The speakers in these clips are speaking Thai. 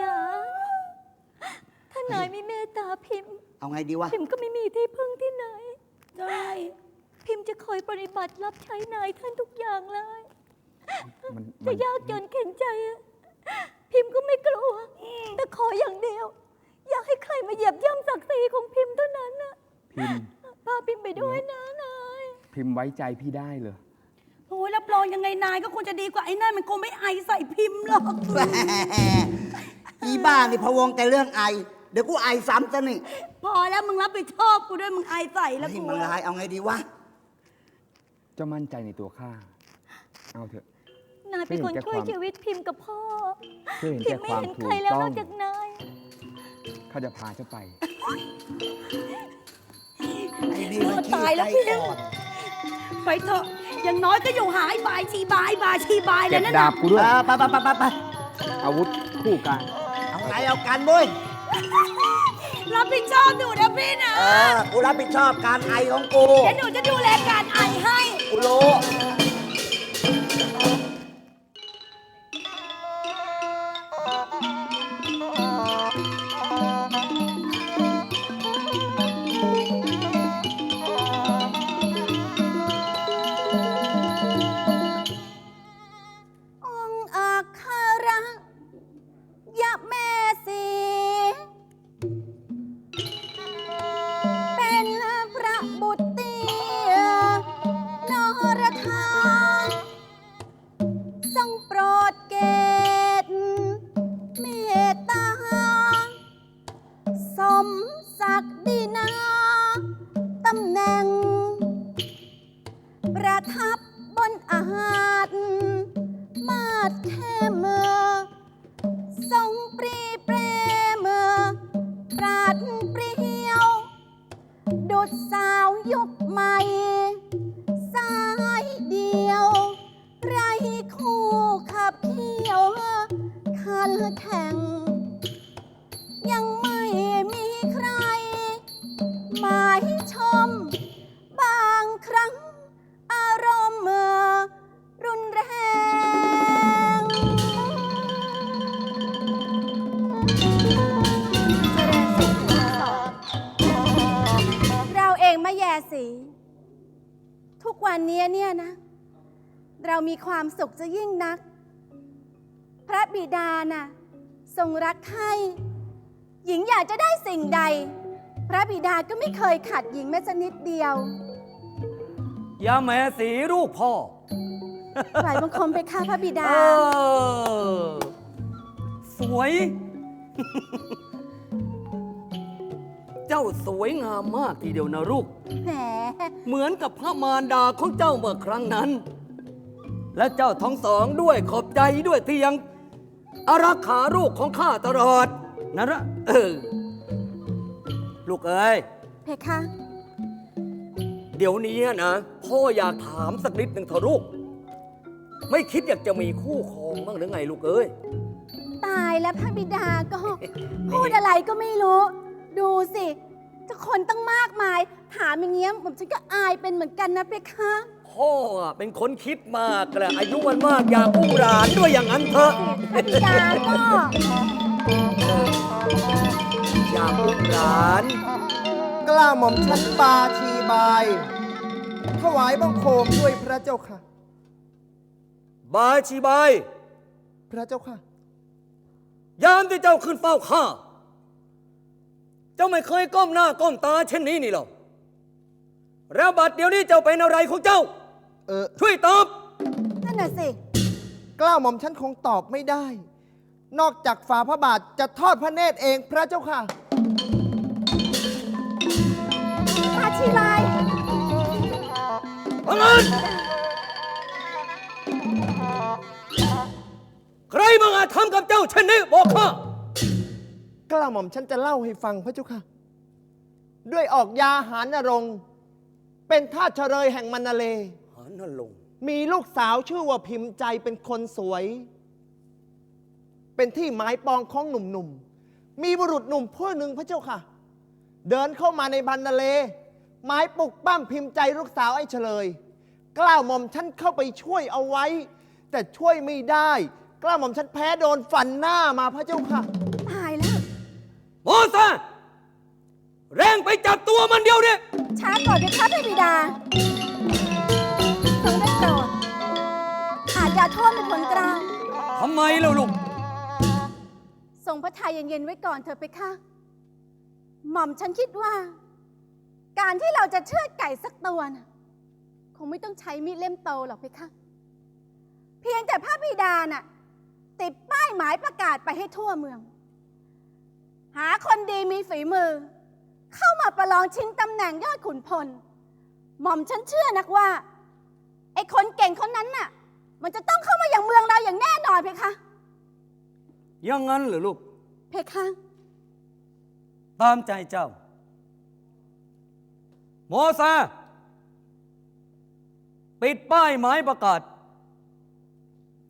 จ๋าถ้านายไม่เมตตาพิมพ์ เอาไงดีวะ พิมพ์ก็ไม่มีที่พึ่งที่ไหนใช่พิมพ์จะคอยปฏิบัติรับใช้นายท่านทุกอย่างเลย มันจะมันยากจนเข็นใจอะพิมพ์ก็ไม่กลัว แต่ขออย่างเดียว อยากให้ใครมาเหยียบย่ำศักดิ์ศรีของพิมพ์เท่านั้นนะพิมพ์พาพิมพ์ไปด้วยนะนาย พิมพ์ไว้ใจพี่ได้เลยโอ้ยรับรองยังไงนายก็คงจะดีกว่าไอ้นั่นมันคงไม่ไอใส่พิมพ์หรอก แหม อีบ้านี่พะวงแต่เรื่องไอ เดี๋ยวกูไอซ้ำซะนี่พอแล้วมึงรับผิดชอบกูด้วยมึงไอใส่แล้วให้กูมันลายเอาไงดีวะ เจ้ามั่นใจในตัวข้า เอาเถอะ นายเป็นคนไม่เห็นแก่ช่วยความชีวิตพิมพ์กับพ่อเพื่อเห็นพิแก่มพ์ไม่ความเห็นถูใครกแล้วต้นอองกจากนาย ข้าจะพาเจ้าไป ไอ้นี่มันขี้ตายแล้วใจพี่ อ่อนไปเถอะอย่างน้อยก็อยู่หายบายชีบายบายชีบายเลเก็ยบนั่นดาน่ะบกูด้วย เออไปไปไปไปไปอาวุธคู่กันเอาไงเอากันบุ้ยรับผิดชอบหนูนะพี่นะ เออ กูรับผิดชอบการไอของกู เดี๋ยวหนูจะดูแลการไอให้ กูรู้ ยังไม่มีใคร มายชม บางครั้ง อารมณ์เมื่อรุนแรง เราเองมาแย่สี ทุกวันนี้เนี่ยนะ เรามีความสุขจะยิ่งนัก พระบิดาน่ะ ทรงรักใคร หญิงอยากจะได้สิ่งใด พระบิดาก็ไม่เคยขัดหญิงแม้จะนิดเดียวอย่าแม่สีลูกพ่อปล่อยบังคมไปค่ะพระบิดา เออสวย เจ้าสวยงามมากทีเดียวนะลูก แหม เหมือนกับพระมารดาของเจ้าเมื่อครั้งนั้น และเจ้าทั้งสองด้วยขอบใจด้วยที่ยังอารักขาลูกของข้าตลอด นะละเออลูกเอ้ย เพคะเดี๋ยวนี้นะพ่ออยากถามสักนิดหนึ่งเถอะลูก ไม่คิดอยากจะมีคู่ครองบ้างหรือไงลูกเอ้ย ตายแล้วพระบิดาก็ พูดอะไรก็ไม่รู้ ดูสิเจ้าคนตั้งมากมาย ถามอย่างเงี้ยผมฉันก็อายเป็นเหมือนกันนะเพคะพ่ออะเป็นคนคิดมากแหละอายุมันมากอยากอุ้มหลานด้วยอย่างนั้นเถอะ พระบิดาก็ อยากอุ้มหลาน กล้าหม่อมชั้นปาชีบาย ถวายบังคมด้วยพระเจ้าค่ะ บายชีบาย พระเจ้าค่ะ ยามที่เจ้าขึ้นเฝ้าข้า เจ้าไม่เคยก้มหน้าก้มตาเช่นนี้นี่หรอกแล้วบัดเดี๋ยวนี้เจ้าเป็นอะไรของเจ้า เออ ช่วยตอบ นั่นน่ะสิ กล้าหม่อมชันคงตอบไม่ได้ นอกจากฝ่าพระบาทจะทอดพระเนตรเองพระเจ้าค่ะ พาชีลายบังเอิญใครบังอาจทำกับเจ้าเช่นนี้บอกข้ากล้าหม่อมชั้นจะเล่าให้ฟังพระเจ้าค่ะ ด้วยออกยาหารนรงค์เป็นทาสเฉลยแห่งมันนาเล หานั่นลงมีลูกสาวชื่อว่าพิมพ์ใจเป็นคนสวย เป็นที่หมายปองของหนุ่มๆ มีบุรุษหนุ่มผู้หนึ่งพระเจ้าค่ะ เดินเข้ามาในบันนาเล หมายปลุกปั้มพิมพ์ใจลูกสาวไอ้เฉลย กล้าวหม่อมฉันเข้าไปช่วยเอาไว้ แต่ช่วยไม่ได้ กล้าหม่อมฉันแพ้โดนฟันหน้ามาพระเจ้าค่ะ ตายแล้ว โมซาเร่งไปจับตัวมันเดียวนี้ช้าก่อนเพคะพระบิดาทรงได้โปรดอาจอย่าโทษเป็นผลกลาง ทำไมเล่าลูก ทรงพระทัยเย็นๆไว้ก่อนเถอะเพคะ หม่อมฉันคิดว่า การที่เราจะเชือดไก่สักตัวนะคงไม่ต้องใช้มีดเล่มโตหรอกเพคะ เพียงแต่พระบิดาน่ะติดป้ายหมายประกาศไปให้ทั่วเมือง หาคนดีมีฝีมือ เข้ามาประลองชิงตำแหน่งยอดขุนพล หม่อมฉันเชื่อนักว่า ไอ้คนเก่งคนนั้นน่ะ มันจะต้องเข้ามาอย่างเมืองเราอย่างแน่นอนเพคะ อยังงั้นเหรือลูก เพคะ ตามใจเจ้า โมซา ปิดป้ายหมายประกาศ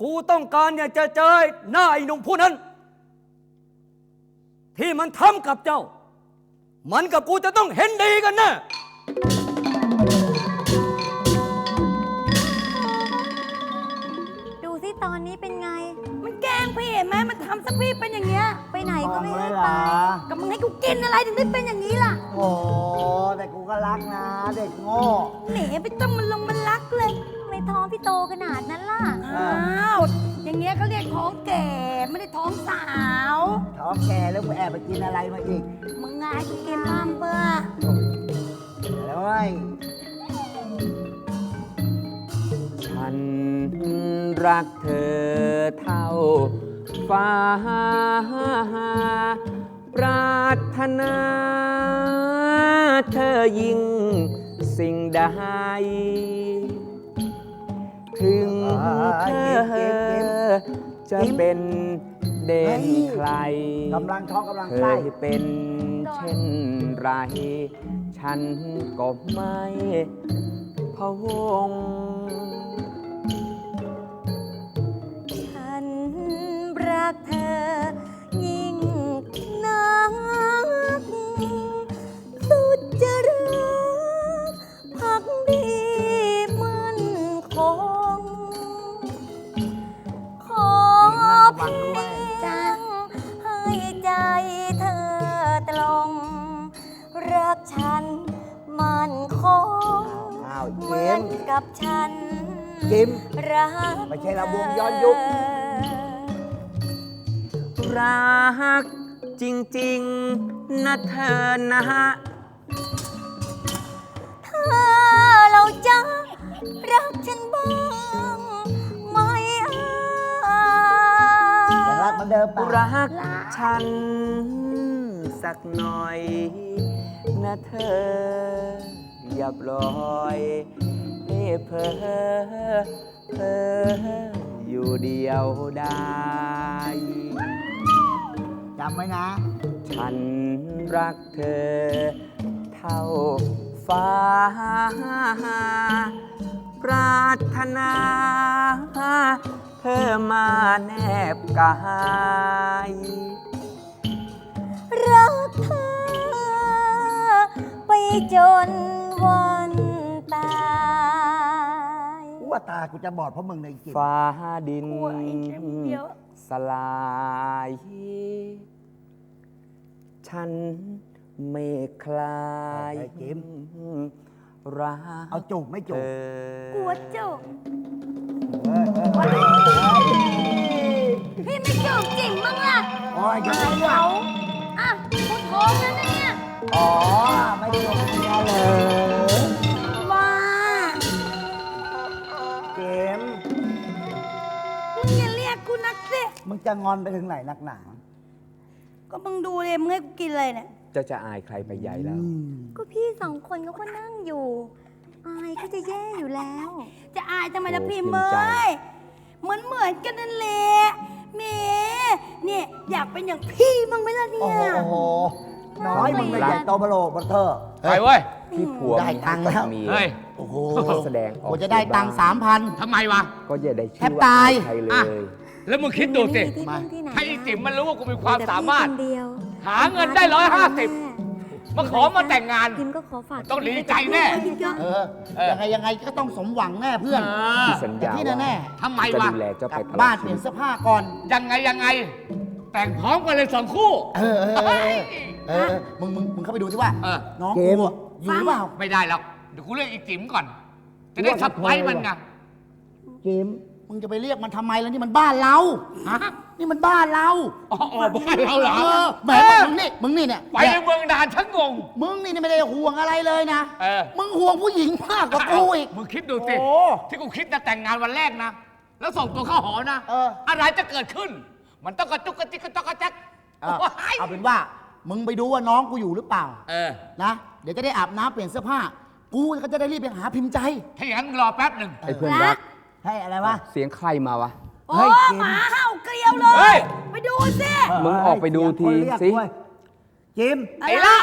กูต้องการอยากจะเจอหน้าไอ้หนุ่มผู้นั้น ที่มันทำกับเจ้า มันกับกูจะต้องเห็นดีกันแน่ดู อนนี้เป็นไง มันแกล้งพี่เห็นไหมมันทำสักพี่เป็นอย่างเงี้ย ไปไหนก็ไม่ให้มองเลยเหรไปอก็มึงให้กูกินอะไรถึงได้เป็นอย่างนี้ล่ะ โอ้แต่กูก็รักนะ เด็กโง่ แหนไปต้องมันลงมันรักเลยทำไมท้องพี่โตขนาดนั้นล่ะ อ้าว อย่างเงี้ยเขาเรียกท้องแก่ไม่ได้ท้องสาว ท้องแก่แล้วกูแอบไปกินอะไรมาอีก มึงไงกูกินมัมเบอร์แล้วเว้ย ฉันรักเธอเท่าฟ้า ปรารถนาเธอยิ่งสิ่งใด ถึงเธอจะเป็นเด่นใคร กำลังท้องกำลังเคไส้ยเป็นเช่นไร ฉันก็ไม่พะวง ยิ่งนัก สุดจะรักพักดีมั่นคง ขอเพียงให้ใจเธอตรง รักฉันมั่นคงอ้าวเหเจมือมนส์กับฉันจิมรักไม่ใช่ระวงย้อนยุค รัก จริง ๆ นะเธอนะฮะ ถ้าเราจะรักฉันบ้างไหมอายังรักเหมือนเดิมปะรักฉัน สักหน่อย นะเธอ อย่าปล่อยให้เพอเพออยู่เดียวได้ จำไว้นะ ฉันรักเธอ เท่าฟ้า ปรารถนา เธอมาแนบกาย รักเธอ ไปจนวันตายกูว่าตากูจะบอดเพราะมึงในจิมฟ้าดิน โอ้ยเข็มเยอะ สลาย ฉันไม่คลายไอ้จิมรักเอาจูบไม่จูเธบอกลัวจุกเฮ้ยเฮ้ยเฮ้ยพี่ไม่จูบจิ๋มบ้างล่ะโอ้ยจะอายไม่ว่าเขาอะกูท้องแล้วเนี่ย อ๋อ ไม่ได้ลงเมียเลย งจะงอนไปถึงไหนนักหนาก็มึงดูเลยมึงให้กูกินอะไรเนี่ยจะจะอายใครไปใหญ่แล้วก็พี่สองคนเขาก็นั่งอยู่ อายก็จะแย่อยู่แล้ว จะอายทำไมล่ะโอ้พี่ภูมิเมใจยเหมือนเหมือนกันนั่นแหละแหมเนี่ยอยากเป็นอย่างพี่มั้งไหมล่ะโอ้เนี่ย โหน้อยมึงไม่ใหญ่โตบะโลบันเทอร์ไปเว้ย ที่ผัวได้ตังค์แล้ว มีเฮ้ย โอ้โหแสดงออกกูจะได้ตังค์สามพัน ทำไมวะ ก็อย่าได้แทชื่บอว่าตาย ใครเลอะ ย แล้วมึงคิดดูสิไม่มีที่พึ่งที่ไหนให้ไอ้แล้วจิ๋มมันรู้ว่ากูมีความแต่พี่สามารถคนเดียวหาเงินได้ร้อยห้าสิบ มาขอมาแต่งงานจิมก็ขอฝากต้องดีใจแน่เออ ยังไงยังไงก็ต้องสมหวังแน่เพื่อนพี่สัญญาที่ว่าแน่ทำไมจะวะ ดูแลเจ้าไปๆตกลับลอดบ้านชีเปลี่วิยนตเสื้อผ้าก่อน ยังไงยังไง แต่งพร้อมกันเลยสองคู่เออเออเออเออเออมึงมึงมึงเข้าไปดูสิว่า เออ น้องกูอะอยู่หรือเปล่า ไม่ได้แล้วเดี๋ยวกูเรียกอีจิ๋มก่อน จะได้สับไว้มันไง เกม มึงจะไปเรียกมันทำไมแล้วนี่มันบ้านเรา ฮะนี่มันบ้านเราอ๋ออ๋อบ้านเราเหรอเออแหมมึงนี่ มึงนี่เนี่ย ไปในเมืองนานทั้งงง มึงนี่ไม่ได้ห่วงอะไรเลยนะ เออ มึงห่วงผู้หญิงมากกว่ากูอีก มึงคิดดูสิ โอ้ที่กูคิดจะแต่งงานวันแรกนะ แล้วส่งตัวเข้าหอนะเอออะไรจะเกิดขึ้น มันต้องกระจุกกระจิกกระจอกกระจักเอาโอ้ยเอาเป็นว่า มึงไปดูว่าน้องกูอยู่หรือเปล่า เออ นะ เดี๋ยวจะได้อาบน้ำเปลี่ยนเสื้อผ้า กูก็จะได้รีบไปหาพิมพ์ใจ ถ้าอย่างนั้นมึงรอแป๊บหนึ่ง ไอ้เพื่อนรัก ให้อะไรวะ เสียงใครมาวะ โอ้เฮ้ยเกม หมาเห่าเกลียวเลเฮ้ย ย ไปดูสิมึงออกไปดูทีสิจิมอะไอ้ไรละ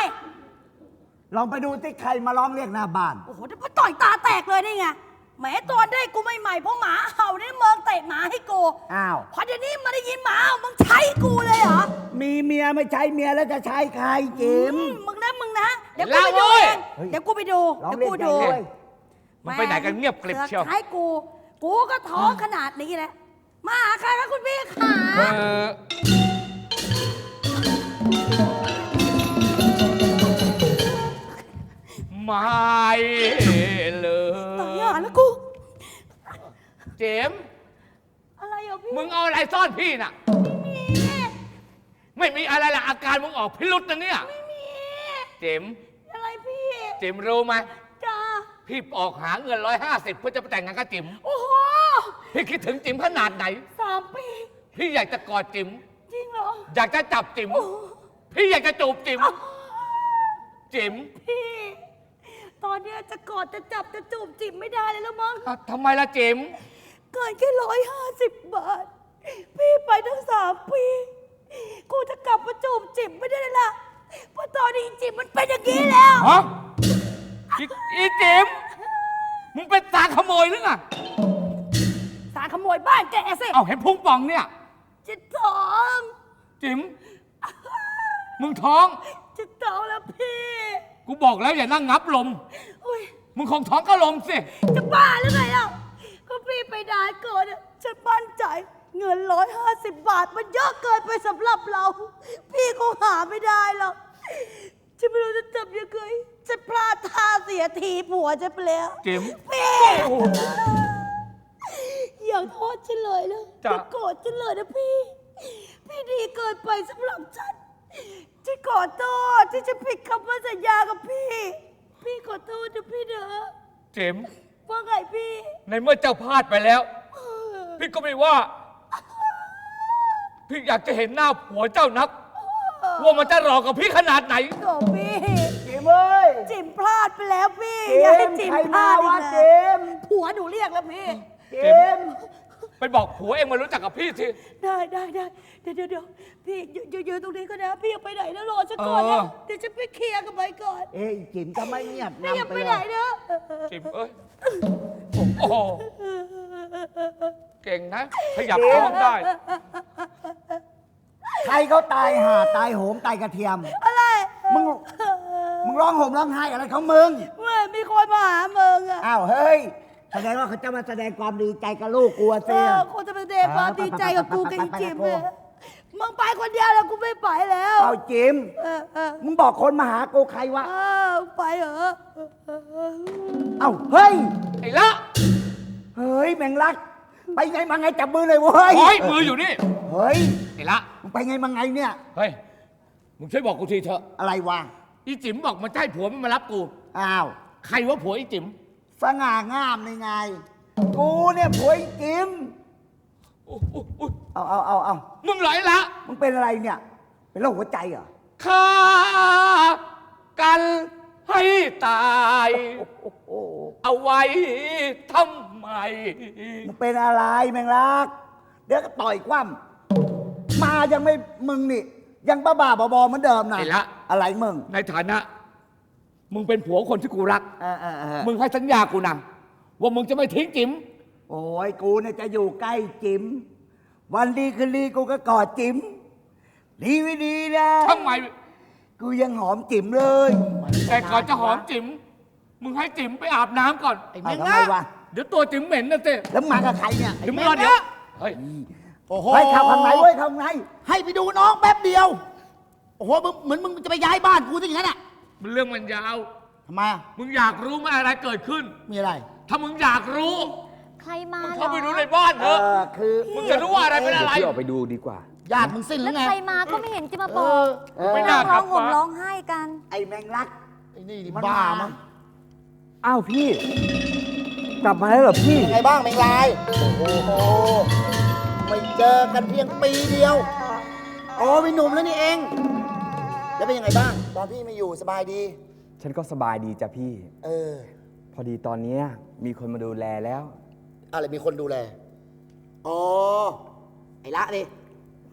ลองไปดูที่ใครมาร้องเรียกหน้าบ้าน โอ้โหจะมาต่อยตาแตกเลยนี่ไงแหมตอนได้กูใหม่ๆเพราะหมาเห่านี่เมืองเตะหมาให้กูอ้าว พอเดี๋ยวนี้มาได้ยินหมาเห่ามึงใช้กูเลยเหรอมีเมียไม่ใช่เมียแล้วจะใช้ใครจิม อืมมึงนะมึงนะเดี๋ยวกูไปดูเล่าเว้ยเองเดี๋ยวกูไปดูเดี๋ยวกูดูมันไปไหนกันเงียบกริบเชียวใช้กู กูก็ท้องขนาดนี้แหละ มาหาใครคะคุณพี่ขาเออไม่เลตายยอะแล้วกู เจมส์อะไรอะพี่มึงเอาอะไรซ่อนพี่น่ะ ไม่มีอะไรละอาการมึงออกพิรุษนะเนี่ย ไม่มีเจมส์อะไรพี่เจมส์รู้ไหมจ้าพี่ออกหาเงินร้อยห้าสิบเพื่อจะไปแต่งงานกับจิ๋มโอ้โห พี่คิดถึงจิ๋มขนาดไหน สามปี พี่อยากจะกอดจิ๋มจริงเหรอ อยากจะจับจิ๋มโอ้พี่อยากจะจูบจิ๋มจิ๋มพี่ ตอนเนี้ยจะกอดจะจับจะจูบจิบไม่ได้เลยแล้วมั้ง อะทำไมล่ะจิ๋มเกินแค่ร้อยห้าสิบบาท พี่ไปตั้งสามปี กูจะกลับมาจูบจิบไม่ได้เลยล่ะเพราะตอนนี้จิบมันเป็นอย่างนี้แล้ว ฮะอีอีจิ๋มมึงเป็นตาขโมยหรือไงสาร ขโมยบ้านแกสิเอาเห็นพุงป่องเนี่ย จะท้อง จิ๋มมึงท้อง จะท้องแล้วพี่ กูบอกแล้วอย่านั่งงับลม อุ้ยมึงคงท้องก็ลมสิ จะบ้าหรือไงเล่าก็พี่ไปนานเกินอะฉันมั่นใจ เงินร้อยห้าสิบบาท มันเยอะเกินไปสำหรับเรา พี่คงหาไม่ได้หรอกฉันไม่รู้จะทำยังไงฉันพลาดท่าเสียทีผัวฉันไปแล้วจิ๋มพี่ อย่าโทษฉันเลยนะจ้ะอย่าโกรธฉันเลยนะพี่ พี่ดีเกินไปสำหรับฉัน ฉันขอโทษที่ฉันผิดคำว่าสัญญากับพี่ พี่ขอโทษนะพี่เด้อจิ๋มว่าไงพี่ ในเมื่อเจ้าพลาดไปแล้ว พี่ก็ไม่ว่า พี่อยากจะเห็นหน้าผัวเจ้านัก ว่ามันจะหลอกกับพี่ขนาดไหน โถพี่จิมเอ้ยจิมพลาดไปแล้วพี่จิ๋มอย่าให้จิมใครพลาดอีมากวะนะจิ๋มผัวหนูเรียกแล้วพี่ จิมไปบอกผัวเองมารู้จักกับพี่สิ ได้ได้ได้เดี๋ยวเดี๋ยวเดี๋ยวพี่ยืนยืนยืนตรงนี้ก็นะพี่อย่าไปไหนนะรอฉันก่อนเอนะอเดี๋ยวฉันไปเคลียร์กับไปก่อนเอ้ยจิ๋มก็ไม่เงียบพี่อย่านำไปไปไหนเลยนะจิ๋มเอ้ยโอ้โหเก่งนะ ขยับท้องได้ ใครเขาตายห่าตายโหงตายกระเทียม อะไรมึง มึงร้องห่มร้องไห้อะไรของมึง เมื่อมีคนมาหามึงอะอ้าวเฮ้ย แสดงว่าเขาจะมาแสดงความดีใจกับลูกกูอะเอเสีย อคนจะมาแสดงความดีใจกับกูกับอีจิมเนี่ยมึงไปคนเดียวแล้วกูไม่ไปแล้ว เอาจิม เออเออมึงบอกคนมาหากูใครวะ เออไปเหรอเอ้า เฮ้ย ไอ้ละเฮ้ยแมงลัก ไปไงมาไงจับมือเลยเว้ย โอ้ยมืออยู่นี่ เฮ้ย ไอ้ละ มึงไปไงมาไงเนี่ย เฮ้ย มึงช่วยบอกกูทีเถอะ อะไรวะ อีจิ๋มบอกมันจะให้ผัวมันมารับกู อ้าว ใครว่าผัวอีจิ๋ม สง่างามในไง กูเนี่ยผัวไอ้จิมโอ้โหโอ้ยเอาเอาเอาเอามึงเหรอไอ้ละ มึงเป็นอะไรเนี่ย เป็นโรคหัวใจเหรอฆ่ากันให้ตาย โอ้โหเอาไว้ทำไม มึงเป็นอะไรแมงลัก เดี๋ยวก็ต่อยคว่ำมายังไม่มึงนี่ ยังบ้าบ้าๆบอๆเหมือนเดิมนะไอ้ละ อะไรมึง ในฐานะ มึงเป็นผัวคนที่กูรัก เออเออเออมึงให้สัญญากูนะว่ามึงจะไม่ทิ้งจิ๋มโอ้ยกูเนี่ยจะอยู่ใกล้จิมวันดีคืนดีกูก็กอดจิมดีไม่ดีนะทำไมกกูยังหอมจิ๋มเลยแต่ก่อนจะหอมจิ๋มมึงให้จิ๋มไปอาบน้ำก่อนไอ้เอาแม่งทำนะไมวะเดี๋ยวตัวจิ๋มเหม็นนะเต้แล้วมากับใครเนี่ยเดี๋ยวมึงรอเดี๋ยวเฮ้ยโอ้โหไปเข้าข้างในเว้ยเข้าข้างในให้ไปดูน้องแป๊บเดียว โอ้โหมึงเหมือนมึงจะไปย้ายบ้านกูซะอย่างนั้นอะ มันเรื่องมันยาว ทำไมอะมึงอยากรู้ไหมอะไรเกิดขึ้น มีอะไรถ้ามึงอยากรู้ ใครมามึงเหรเข้าอไปดูในบ้านเถเออะ อคือมึงจะรู้ว่าอะไรเป็นอะไร พี่ออกไปดูดีกว่า ญาติมึงสิ้นหรืแล้อวไงใครมาก็ไม่เห็นจะมาเอบออกเออไม่นั่น่างกร้ลัอบงห่มมาร้องไห้กัน ไอ้แมงลัก ไอ้นี่ดิมันบ้ามามั้งอ้าวพี่ กลับมาแล้วเหรอพี่ไงบ้างแมงลาย โอ้โหไม่เจอกันเพียงปีเดียว อ๋อเป็นหนุ่มแล้วนี่เอง แล้วเป็นยังไงบ้าง ตอนพี่ไม่อยู่สบายดี ฉันก็สบายดีจ้ะพี่ เออพอดีตอนเนี้ยมีคนมาดูแลแล้ว อะไรมีคนดูแล อ๋อ ไอ้ละนี่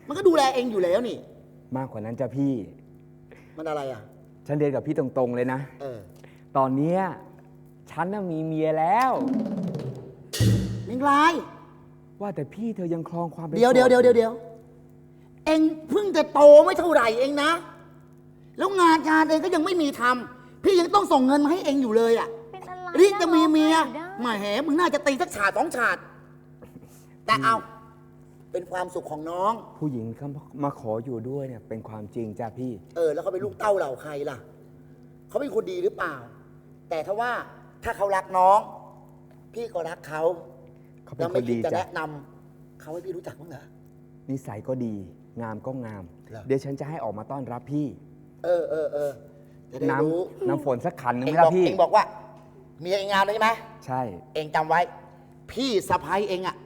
มันก็ดูแลเองอยู่แล้วนี่ มากกว่านั้นจ้ะพี่ มันอะไรอะ ฉันเรียนกับพี่ตรงๆเลยนะ เออตอนเนี้ยฉันน่ะมีเมียแล้ว มิงลาย ว่าแต่พี่เธอยังครองความเป็นเดี๋ยวโสเดี๋ยวเดี๋ยวเดี๋ยวเดี๋ยวเองเพิ่งจะโตไม่เท่าไหร่เองนะ แล้วงานการเองก็ยังไม่มีทำพี่ยังต้องส่งเงินมาให้เองอยู่เลยอะเป็นอะไรรีบจะมีเมียนั่งร้องไห้อแหมาแหมึงน่าจะตีสักฉาดสองฉาด แต่เอา เป็นความสุขของน้อง ผู้หญิงเขามาขออยู่ด้วยเนี่ยเป็นความจริงจ้ะพี่ เออ แล้วเขาเป็นลูกเต้าเหล่าใครล่ะ เขาเป็นคนดีหรือเปล่า แต่ถ้าว่าถ้าเขารักน้อง พี่ก็รักเขาเขาเป็นแล้วคไม่นคิดีดจะจ้ะแนะนำเขาให้พี่รู้จักมั้างเหรอ นิสัยก็ดี งามก็งาม เหรอ เดี๋ยวฉันจะให้ออกมาต้อนรับพี่ เออเออเออจะได้น้รู้ำน้ำฝนสักขันหนึงเอไหงมบล่ะอกพี่ เองบอกว่า เมียเองงามเลยใช่ไหมใช่ เองจำไว้ พี่สะพ้ายเองอะ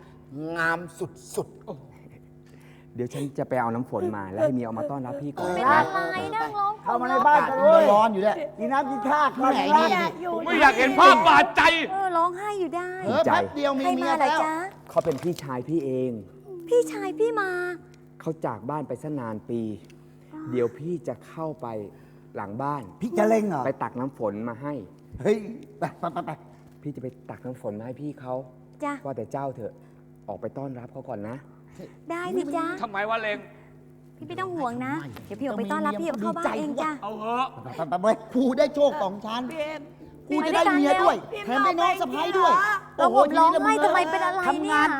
งามสุดเดี๋ยวฉันจะไปเอาน้ำฝนมา แล้วให้เมียเอามาต้อนรับพี่ก่อนเออเป็นนะ อะไรนั่งร้องเข้ามาในห่มร้องบ้านๆกันเว้ยร้อนอยู่เนี่ยกินน้ำกินข้าวแหม่แม่นี่นี่นี่ผมไม่อยากเห็นภาพบาดใจ เออร้องไห้อยู่ได้ เออแป๊บเดียวมีใครเมีมายเหรอแล้วจ๊ะ เขาเป็นพี่ชายพี่เอง พี่ชายพี่มา เขาจากบ้านไปสนานปี เดี๋ยวพี่จะเข้าไปหลังบ้าน พี่จะเล่งเหรอ ไปตักน้ำฝนมาให้ เฮ้ย ไปไปไปไปพี่จะไปตักน้ำฝนมาให้พี่เขาจ้ะ ว่าแต่เจ้าเถอะออกไปต้อนรับเขาก่อนนะ ได้สิจ๊ะทำไมวะเลงพี่ไม่ต้องห่วงนะ เดี๋ยวพี่ออกไปต้อนรับพี่เอาเข้าบ้านเองจ้ะ เอาเหอะไปไปไปเว้ยกูได้โชคสองชั้นกูไปจะด้ได้วยกันเมียด้วยเร็วแถมได้น้องสะพ้ายด้วยเราห่มร้องไห้ทำไมเป็นอะไรทำเนี่งายน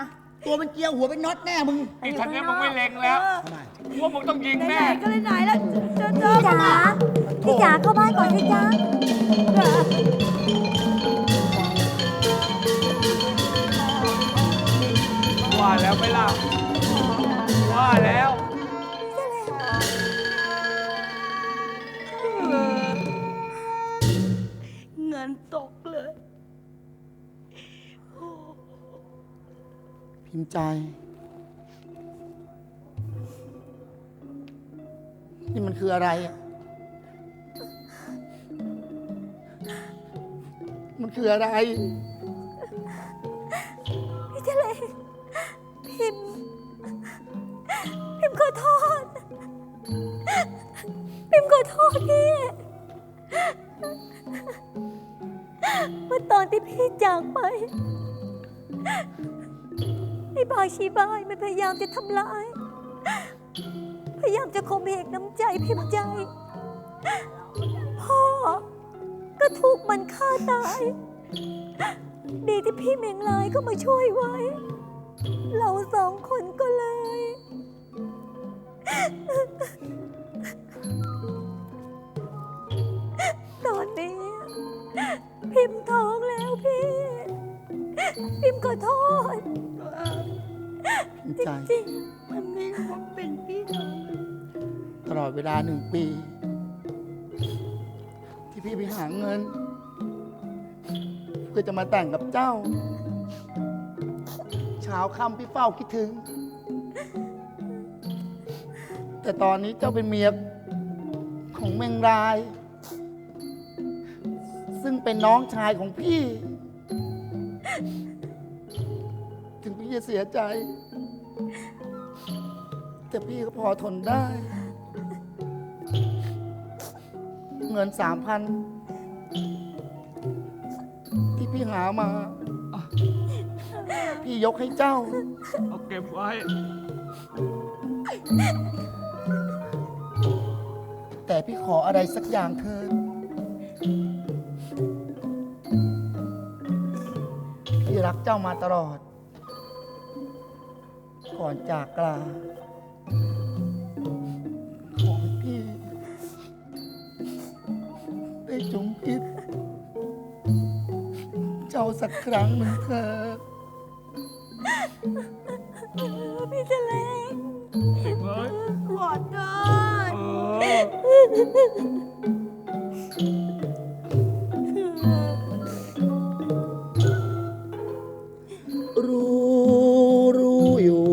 ตัวเป็นเกลียวหัวเป็นน็อตแน่มึงไอ้ทันเนี้ยมึงไม่เลงแล้วทำไมว่ามึงต้องยิงแน่พี่จ๋าพี่จ๋าเข้าบ้านก่อนสิจ๊ะว่าแล้วไม่ล่ะว่าแล้วเงินตก ทิมใจ นี่มันคืออะไร มันคืออะไร พี่เจเลพิมพ์พิมพ์ขอโทษ พิมพ์ขอโทษพี่เมื่อตอนที่พี่จากไปายชีบายมันพยายามจะทำร้าย พยายามจะข่มเหงน้ำใจพิมพ์ใจ พ่อ ก็ถูกมันฆ่าตาย ดีที่พี่เมงลายก็มาช่วยไว้ เราสองคนก็เลย ตอนนี้ พิมพ์ท้องแล้วพี่ พิมพ์ขอโทษ มพ์ใจ จริงๆมันไม่ว่าเป็นพี่น้องตลอดเวลาหนึ่งปี ที่พี่ไปหาเงิน เพื่อจะมาแต่งกับเจ้า เช้าค่ำพี่เฝ้าคิดถึง แต่ตอนนี้เจ้าเป็นเมียของแมงราย ซึ่งเป็นน้องชายของพี่ ถึงพี่จะเสียใจ แต่พี่ก็พอทนได้ เงินสามพันที่พี่หามา พี่ยกให้เจ้า เอาเก็บไว้ แต่พี่ขออะไรสักอย่างเถิดพี่รักเจ้ามาตลอด ก่อนจากกลา เจ้าสักครั้งหนึ่งเถิดพี่เฉลงขอโทษรู้รู้อยู่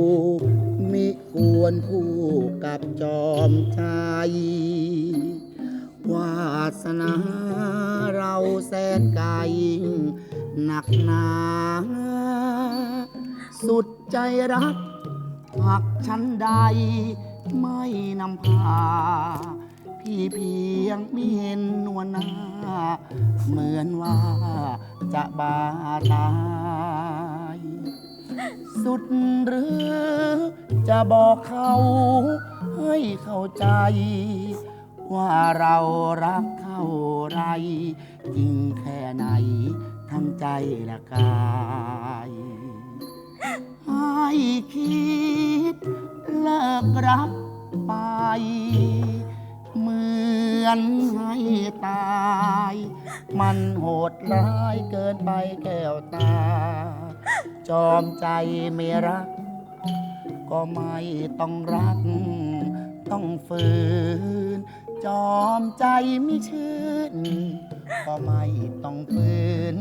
มิควรคู่กับจอมใจวาสนาเราแสนไกล หนักหนาสุดใจรักหักฉันใดไม่นำพา พี่เพียงไม่เห็นนวลหน้า เหมือนว่าจะบาตาย สุดหรือจะบอกเขาให้เข้าใจ ว่าเรารักเขาไรจริงแค่ไหน ใจละกายให้คิดเลิกรักไป เหมือนให้ตาย มันโหดร้ายเกินไปแก้วตา จอมใจไม่รัก ก็ไม่ต้องรัก ต้องฝืน จอมใจไม่ชื่น ก็ไม่ต้องฝืน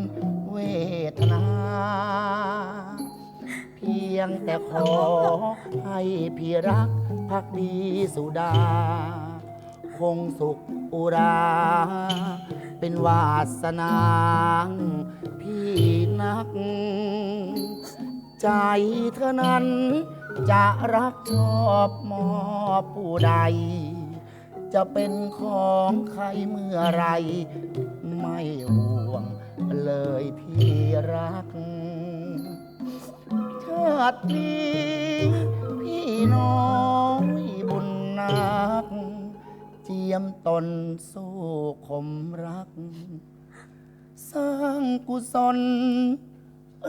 เวทนา เพียงแต่ขอให้พี่รักพักดีสุดา คงสุขอุรา เป็นวาสนาพี่นัก ใจเธอนั้นจะรักชอบมอบผู้ใด จะเป็นของใครเมื่อไร ไม่ห่วง เลยพี่รัก ชาตินี้พี่น้อยบุญนัก เจียมตนสู้ขมรัก สร้างกุศล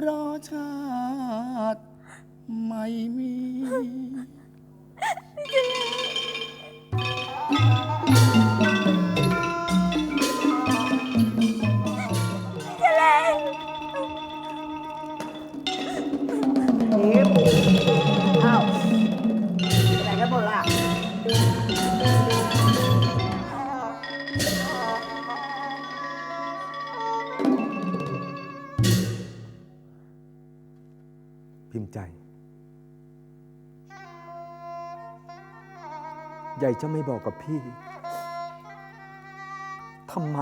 รอชาติไม่มีอ้ ใหญ่จะไม่บอกกับพี่ทำไม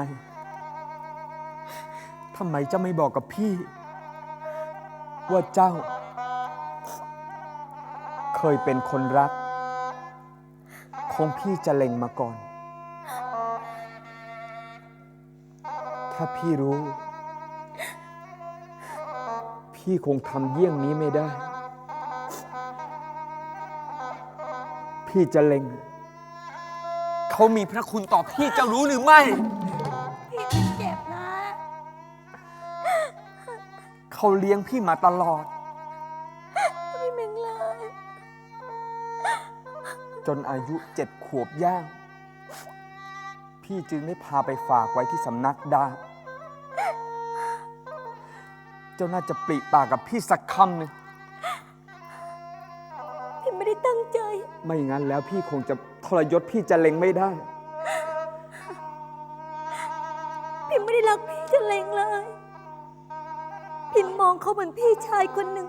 ทำไมจะไม่บอกกับพี่ ว่าเจ้า เคยเป็นคนรักของพี่จะเล็งมาก่อน ถ้าพี่รู้ พี่คงทำเยี่ยงนี้ไม่ได้ พี่จะเล็ง เขามีพระคุณต่อพี่จะรู้หรือไม่ พี่จะเจ็บนะ เขาเลี้ยงพี่มาตลอด พี่มิงเลยจนอายุเจ็ดขวบย่าง พี่จึงได้พาไปฝากไว้ที่สำนักดาบเจ้าน่าจะปริปากกับพี่สักคำหนึ่งพี่ไม่ได้ตั้งใจ ไม่งั้นแล้วพี่คงจะ ทรยศพี่จะเล็งไม่ได้ พิมไม่ได้รักพี่จะเลงเลย พิมมองเขาเหมือนพี่ชายคนหนึ่ง